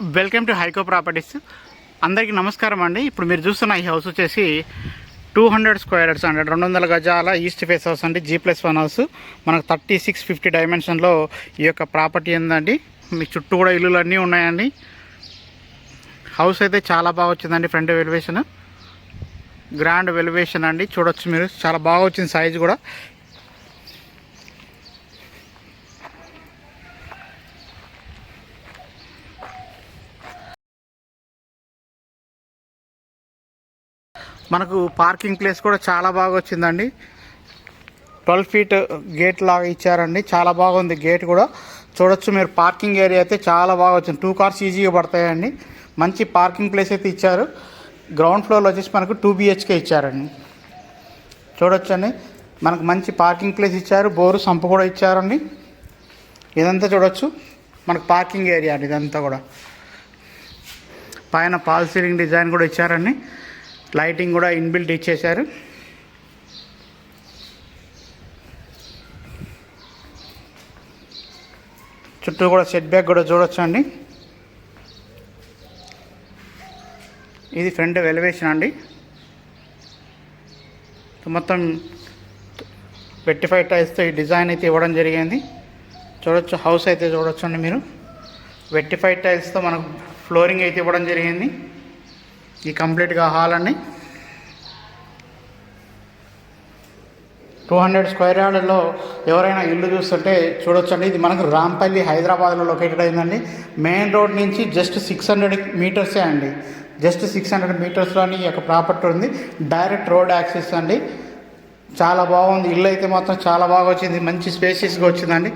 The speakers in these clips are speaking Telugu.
Welcome to హైకో properties. అందరికీ నమస్కారం అండి. ఇప్పుడు మీరు చూస్తున్న ఈ హౌస్ వచ్చేసి టూ హండ్రెడ్ స్క్వేర్ యార్డ్స్ అండి. రెండు వందల గజాల ఈస్ట్ ఫేస్ హౌస్ అండి. G plus one house. మనకు థర్టీ సిక్స్ ఫిఫ్టీ డైమెన్షన్లో ఈ యొక్క ప్రాపర్టీ ఉందండి. మీ చుట్టూ కూడా ఇల్లులు అన్నీ ఉన్నాయండి. హౌస్ అయితే చాలా బాగా వచ్చిందండి ఫ్రంట్ వెలివేషన్ గ్రాండ్ వెలివేషన్ అండి. చూడొచ్చు మీరు. చాలా బాగా వచ్చింది సైజ్ కూడా. మనకు పార్కింగ్ ప్లేస్ కూడా చాలా బాగా వచ్చిందండి. ట్వెల్వ్ ఫీట్ గేట్ లాగా ఇచ్చారండి. చాలా బాగుంది గేట్ కూడా. చూడొచ్చు మీరు పార్కింగ్ ఏరియా అయితే చాలా బాగా వచ్చింది. టూ కార్స్ ఈజీగా పడతాయండి. మంచి పార్కింగ్ ప్లేస్ అయితే ఇచ్చారు. గ్రౌండ్ ఫ్లోర్లో వచ్చేసి మనకు టూ బిహెచ్కే ఇచ్చారండి. చూడొచ్చండి. మనకు మంచి పార్కింగ్ ప్లేస్ ఇచ్చారు. బోరు సంపు కూడా ఇచ్చారండి. ఇదంతా చూడొచ్చు. మనకు పార్కింగ్ ఏరియా అండి ఇదంతా కూడా. పైన పాల్ సీలింగ్ డిజైన్ కూడా ఇచ్చారండి. లైటింగ్ కూడా ఇన్బిల్ట్ ఇచ్చేశారు. చుట్టూ కూడా సెట్ బ్యాక్ కూడా చూడొచ్చు అండి ఇది ఫ్రంట్ ఎలివేషన్ అండి. మొత్తం వెట్టిఫై టైల్స్తో ఈ డిజైన్ అయితే ఇవ్వడం జరిగింది. చూడొచ్చు హౌస్ అయితే చూడొచ్చు అండి మీరు వెట్టిఫై టైల్స్తో మనకు ఫ్లోరింగ్ అయితే ఇవ్వడం జరిగింది. ఈ కంప్లీట్గా హాల్ అండి టూ హండ్రెడ్ స్క్వేర్ యార్డ్లో ఎవరైనా ఇల్లు చూస్తుంటే చూడొచ్చండి. ఇది మనకు రాంపల్లి హైదరాబాద్లో లొకేటెడ్ అయిందండి. మెయిన్ రోడ్ నుంచి జస్ట్ సిక్స్ హండ్రెడ్ మీటర్సే అండి. జస్ట్ సిక్స్ హండ్రెడ్ మీటర్స్లోని ఈ యొక్క ప్రాపర్టీ ఉంది. డైరెక్ట్ రోడ్ యాక్సెస్ అండి. చాలా బాగుంది. ఇల్లు అయితే మాత్రం చాలా బాగా వచ్చింది. మంచి స్పేసియస్గా వచ్చిందండి.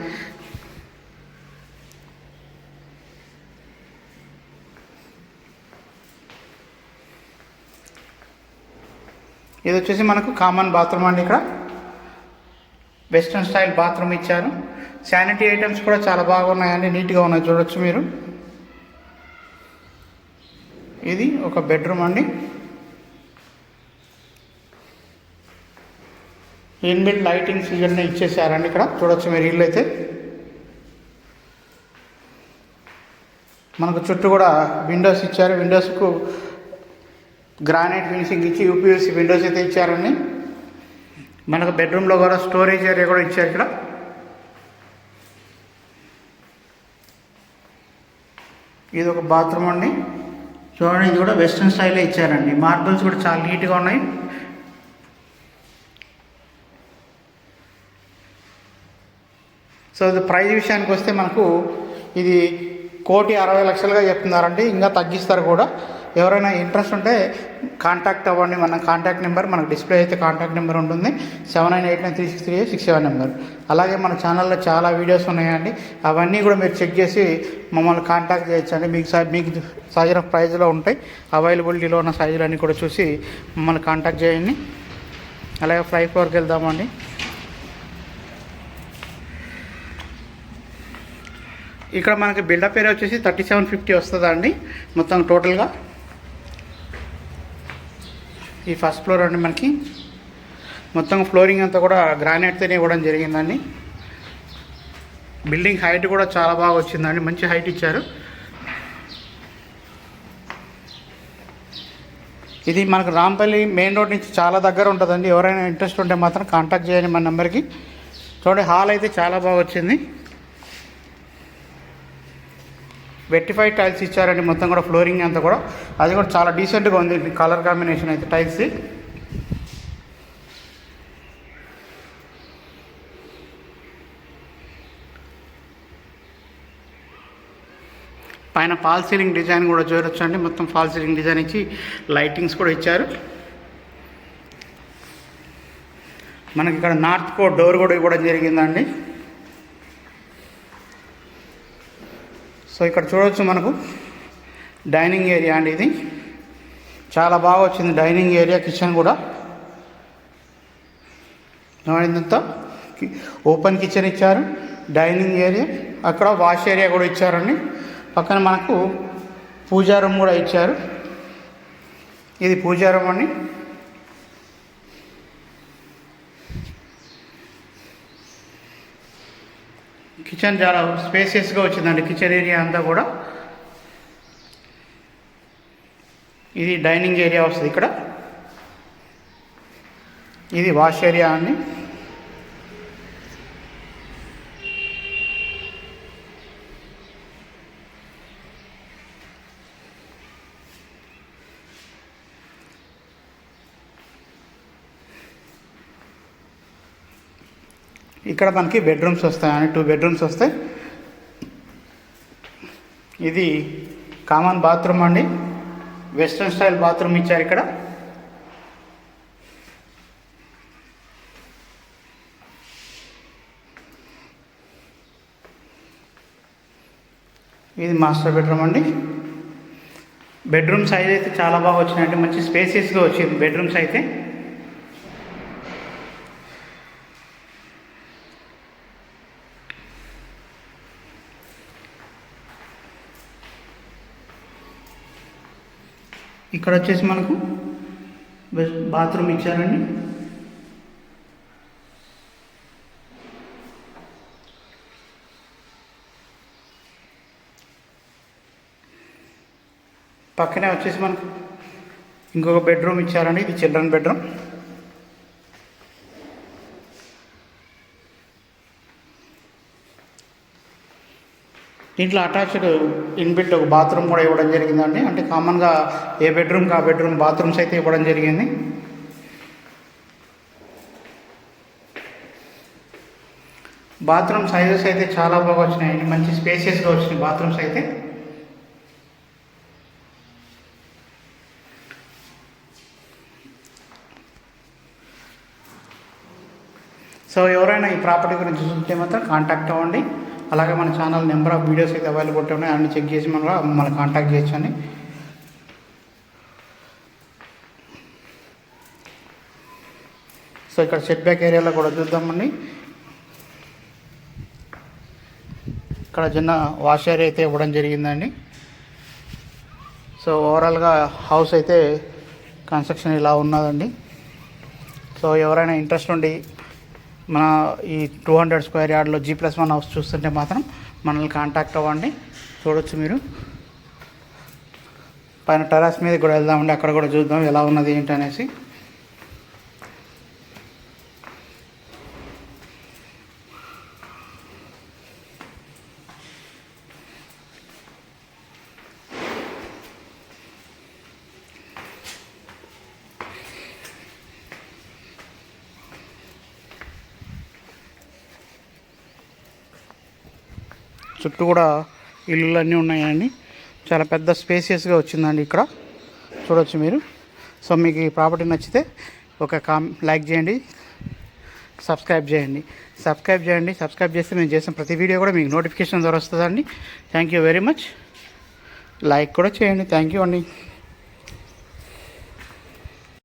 ఇది వచ్చేసి మనకు కామన్ బాత్రూమ్ అండి ఇక్కడ. వెస్ట్రన్ స్టైల్ బాత్రూమ్ ఇచ్చారు. శానిటరీ ఐటమ్స్ కూడా చాలా బాగున్నాయండి నీట్గా ఉన్నాయి చూడొచ్చు మీరు. ఇది ఒక బెడ్రూమ్ అండి. ఇన్బిల్ట్ లైటింగ్స్ ఇవన్నీ ఇచ్చేసారండి ఇక్కడ. చూడొచ్చు మీరు ఇల్లు అయితే మనకు చుట్టూ కూడా విండోస్ ఇచ్చారు. విండోస్కు గ్రానైట్ ఫినిషింగ్ ఇచ్చి యూపీఎస్సీ విండోస్ అయితే ఇచ్చారండి మనకు బెడ్రూమ్లో కూడా స్టోరేజ్ ఏరియా కూడా ఇచ్చారు ఇక్కడ. ఇది ఒక బాత్రూమ్ అండి. చూడండి ఇది కూడా వెస్ట్రన్ స్టైల్లో ఇచ్చారండి. మార్బుల్స్ కూడా చాలా నీట్గా ఉన్నాయి. సో ఇది ప్రైజ్ విషయానికి వస్తే మనకు ఇది కోటి అరవై లక్షలుగా చెప్తున్నారండి. ఇంకా తగ్గిస్తారు కూడా. ఎవరైనా ఇంట్రెస్ట్ ఉంటే కాంటాక్ట్ అవ్వండి. మన కాంటాక్ట్ నెంబర్ మనకు డిస్ప్లే అయితే కాంటాక్ట్ నెంబర్ ఉంటుంది. Seven nine eight nine three six three six seven number. అలాగే మన ఛానల్లో చాలా వీడియోస్ ఉన్నాయండి. అవన్నీ కూడా మీరు చెక్ చేసి మమ్మల్ని కాంటాక్ట్ చేయొచ్చండి మీకు మీకు సైజు ప్రైజ్లో ఉంటాయి. అవైలబిలిటీలో ఉన్న సైజులు అన్నీ కూడా చూసి మమ్మల్ని కాంటాక్ట్ చేయండి. అలాగే ఫ్లై ఫ్లోర్కి వెళ్దామండి. ఇక్కడ మనకి బిల్డప్ ఏరియా వచ్చేసి థర్టీ సెవెన్ ఫిఫ్టీ వస్తుందండి. మొత్తం టోటల్గా. ఈ ఫస్ట్ ఫ్లోర్ అండి మనకి. మొత్తం ఫ్లోరింగ్ అంతా కూడా గ్రానైట్తోనే ఇవ్వడం జరిగిందండి. బిల్డింగ్ హైట్ కూడా చాలా బాగా వచ్చిందండి. మంచి హైట్ ఇచ్చారు. ఇది మనకు రాంపల్లి మెయిన్ రోడ్ నుంచి చాలా దగ్గర ఉంటుందండి. ఎవరైనా ఇంట్రెస్ట్ ఉంటే మాత్రం కాంటాక్ట్ చేయండి మన నెంబర్కి చూడండి హాల్ అయితే చాలా బాగా వచ్చింది. వెట్టిఫైడ్ టైల్స్ ఇచ్చారండి. మొత్తం కూడా ఫ్లోరింగ్ అంతా కూడా. అది కూడా చాలా డీసెంట్గా ఉంది. కలర్ కాంబినేషన్ అయితే టైల్స్. పైన ఫాల్ సీలింగ్ డిజైన్ కూడా చూడొచ్చండి. మొత్తం ఫాల్ సీలింగ్ డిజైన్ ఇచ్చి లైటింగ్స్ కూడా ఇచ్చారు. మనకి ఇక్కడ నార్త్ కో డోర్ కూడా ఇవ్వడం జరిగిందండి. సో ఇక్కడ చూడవచ్చు మనకు డైనింగ్ ఏరియా అండి ఇది. చాలా బాగా వచ్చింది డైనింగ్ ఏరియా కిచెన్ కూడా. ఇదంతా ఓపెన్ కిచెన్ ఇచ్చారు డైనింగ్ ఏరియా. అక్కడ వాష్ ఏరియా కూడా ఇచ్చారండి. పక్కన మనకు పూజా రూమ్ కూడా ఇచ్చారు. ఇది పూజా రూమ్ అండి. కిచెన్ చాలా స్పేసియస్గా వచ్చిందండి కిచెన్ ఏరియా అంతా కూడా. ఇది డైనింగ్ ఏరియా వస్తుంది ఇక్కడ. ఇది వాష్ ఏరియా అండి. ఇక్కడ మనకి బెడ్రూమ్స్ వస్తాయని టూ బెడ్రూమ్స్ వస్తాయి ఇది కామన్ బాత్రూమ్ అండి. వెస్ట్రన్ స్టైల్ బాత్రూమ్ ఇచ్చారు ఇక్కడ. ఇది మాస్టర్ బెడ్రూమ్ అండి. బెడ్రూమ్ సైజ్ అయితే చాలా బాగా వచ్చినాయండి. మంచి స్పేసెస్గా వచ్చింది. బెడ్రూమ్స్ అయితే ఇక్కడ వచ్చేసి మనకు బాత్రూమ్ ఇచ్చారండి. పక్కనే వచ్చేసి మనకు ఇంకొక బెడ్రూమ్ ఇచ్చారండి. ఇది చిల్డ్రన్ బెడ్రూమ్. దీంట్లో అటాచ్డ్ ఇన్బిల్ట్ ఒక బాత్రూమ్ కూడా ఇవ్వడం జరిగిందండి. అంటే కామన్గా ఏ బెడ్రూమ్కి ఆ బెడ్రూమ్ బాత్రూమ్స్ అయితే ఇవ్వడం జరిగింది. బాత్రూమ్ సైజెస్ అయితే చాలా బాగా వచ్చినాయండి మంచి స్పేసెస్గా వచ్చినాయి బాత్రూమ్స్ అయితే. సో ఎవరైనా ఈ ప్రాపర్టీ గురించి చూస్తే మాత్రం కాంటాక్ట్ అవ్వండి. అలాగే మన ఛానల్ నెంబర్ ఆఫ్ వీడియోస్ అయితే అవైలబుల్ ఉన్నాయి అన్ని చెక్ చేసి మనం మన కాంటాక్ట్ చేయొచ్చండి సో ఇక్కడ సెట్ బ్యాక్ ఏరియాలో కూడా చూద్దామండి ఇక్కడ చిన్న వాష్ ఏరియా అయితే ఇవ్వడం జరిగిందండి. సో ఓవరాల్గా హౌస్ అయితే కన్స్ట్రక్షన్ ఇలా ఉన్నదండి. సో ఎవరైనా ఇంట్రెస్ట్ ఉండి మన ఈ టూ హండ్రెడ్ స్క్వేర్ యార్డ్లో జీ ప్లస్ వన్ హౌస్ చూస్తుంటే మాత్రం మనల్ని కాంటాక్ట్ అవ్వండి. చూడొచ్చు మీరు. పైన టెరాస్ మీద కూడా వెళ్దామండి. అక్కడ కూడా చూద్దాం ఎలా ఉన్నది ఏంటి చుట్టూ కూడా ఇల్లులు అన్నీ ఉన్నాయండి. చాలా పెద్ద స్పేసియస్గా వచ్చిందండి ఇక్కడ. చూడవచ్చు మీరు. సో మీకు ఈ ప్రాపర్టీ నచ్చితే ఒక కామ్ లైక్ చేయండి. సబ్స్క్రైబ్ చేయండి. సబ్స్క్రైబ్ చేయండి. సబ్స్క్రైబ్ చేస్తే మేము చేసిన ప్రతి వీడియో కూడా మీకు నోటిఫికేషన్ ద్వారా వస్తుందండి. Thank you very much. Like కూడా చేయండి. థ్యాంక్ యూ అండి.